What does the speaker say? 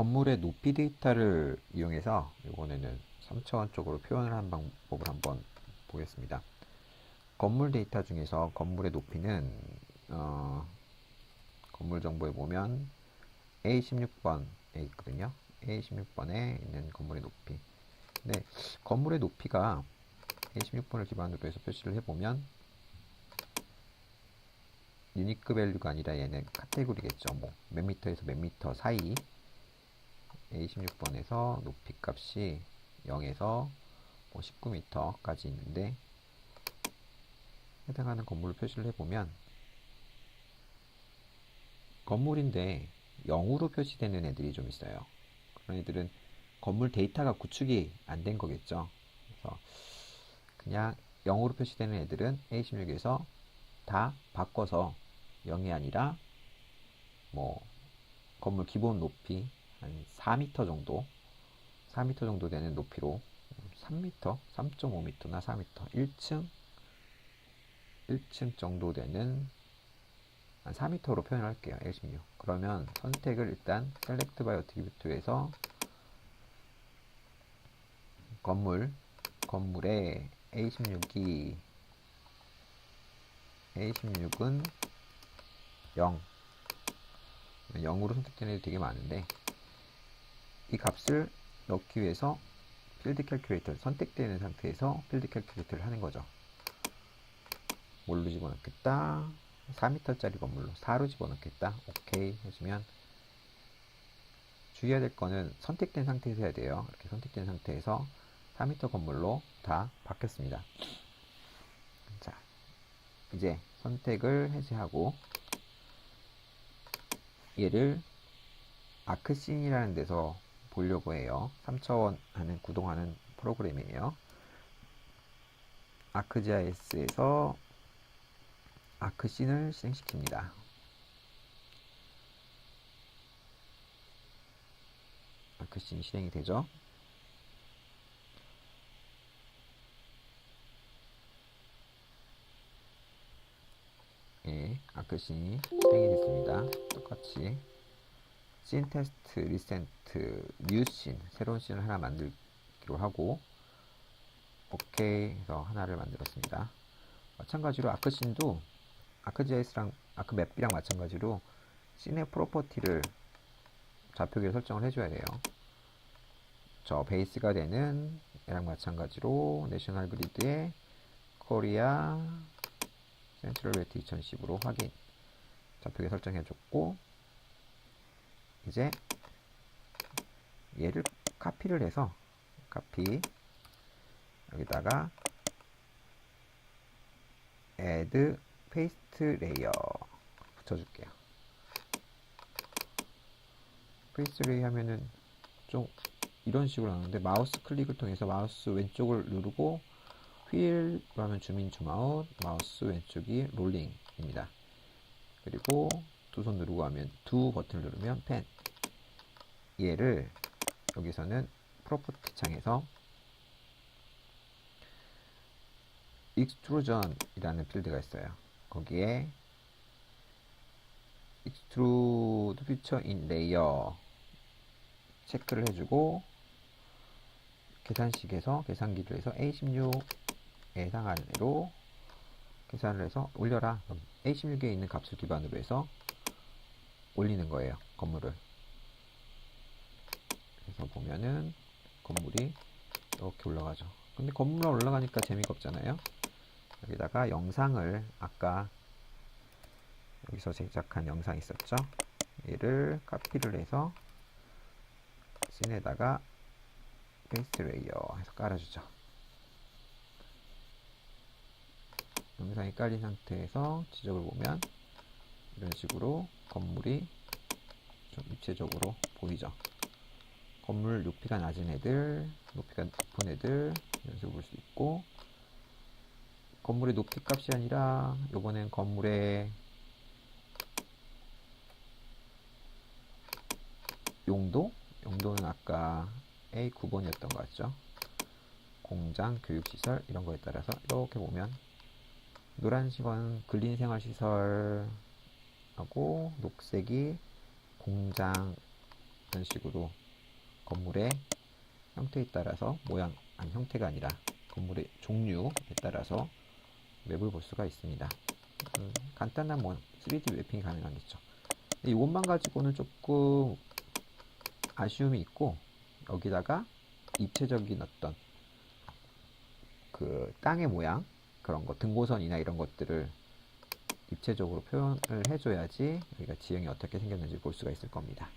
건물의 높이 데이터를 이용해서 이번에는 3차원 쪽으로 표현을 한 방법을 한번 보겠습니다. 건물 데이터 중에서 건물의 높이는 어, 건물 정보에 보면 A16번에 있거든요. A16번에 있는 건물의 높이. 근데 건물의 높이가 A16번을 기반으로 해서 표시를 해보면 유니크 밸류가 아니라 얘는 카테고리겠죠. 뭐 몇 미터에서 몇 미터 사이 A16번에서 높이 값이 0에서 뭐 19m까지 있는데 해당하는 건물을 표시를 해보면 건물인데 0으로 표시되는 애들이 좀 있어요. 그런 애들은 건물 데이터가 구축이 안 된 거겠죠. 그래서 그냥 0으로 표시되는 애들은 A16에서 다 바꿔서 0이 아니라 뭐 건물 기본 높이 한 4m 정도? 4m 정도 되는 높이로. 3m, 3.5m나 4m, 1층? 1층 정도 되는 한 4m로 표현할게요. A16. 그러면 선택을 일단 Select by Attribute에서 건물, 건물에 A16이 A16은 0 0으로 선택되는 애들이 되게 많은데 이 값을 넣기 위해서 필드 캘큘레이터 선택되는 상태에서 필드 캘큘레이터를 하는 거죠. 뭘로 집어넣겠다. 4m짜리 건물로 4로 집어넣겠다. 오케이 해주면 주의해야 될 거는 선택된 상태에서 해야 돼요. 이렇게 선택된 상태에서 4m 건물로 다 바뀌었습니다. 자, 이제 선택을 해제하고 얘를 아크씬이라는 데서 보려고 해요. 3차원 하는 구동하는 프로그램이에요. 아크GIS에서 아크씬을 실행시킵니다. 아크씬 실행이 되죠. 예, 아크씬이 실행이 됐습니다. 똑같이 씬 테스트, 리센트, 뉴 씬, 새로운 씬을 하나 만들기로 하고 오케이 해서 하나를 만들었습니다. 마찬가지로 아크 씬도 아크GIS랑 아크 맵이랑 마찬가지로 씬의 프로퍼티를 좌표기에 설정을 해줘야 돼요. 저 베이스가 되는 얘랑 마찬가지로 내셔널 그리드의 코리아 센트럴 웨트 2010으로 확인 좌표기에 설정해줬고 이제 얘를 카피를 해서 카피 여기다가 add paste layer 붙여줄게요. paste layer 하면은 좀 이런 식으로 나오는데 마우스 클릭을 통해서 마우스 왼쪽을 누르고 휠로 하면 줌인 줌아웃 마우스 왼쪽이 롤링입니다. 그리고 두 손 누르고 하면 두 버튼을 누르면 펜 얘를 여기서는 프로퍼티 창에서 extrusion이라는 필드가 있어요. 거기에 extrude feature in layer 체크를 해주고 계산식에서 계산기를 해서 A16에 해당하는 애로 계산을 해서 올려라. 그럼 A16에 있는 값을 기반으로 해서 올리는 거예요. 건물을. 그래서 보면은 건물이 이렇게 올라가죠. 근데 건물 올라가니까 재미가 없잖아요. 여기다가 영상을 아까 여기서 제작한 영상 있었죠? 얘를 카피를 해서 씬에다가 페이스트 레이어 해서 깔아주죠. 영상이 깔린 상태에서 지적을 보면 이런 식으로 건물이 좀 입체적으로 보이죠. 건물 높이가 낮은 애들, 높이가 높은 애들 이런 식으로 볼수 있고 건물의 높이 값이 아니라 이번엔 건물의 용도? 용도는 아까 A9번이었던 것 같죠? 공장, 교육시설 이런 거에 따라서 이렇게 보면 노란색은 근린생활시설 하고 녹색이 공장 이런 식으로 건물의 형태에 따라서 모양, 아니 형태가 아니라 건물의 종류에 따라서 맵을 볼 수가 있습니다. 음, 간단한 뭐 3D 맵핑이 가능하겠죠. 이것만 가지고는 조금 아쉬움이 있고 여기다가 입체적인 어떤 그 땅의 모양 그런 거 등고선이나 이런 것들을 입체적으로 표현을 해줘야지 여기가 지형이 어떻게 생겼는지 볼 수가 있을 겁니다.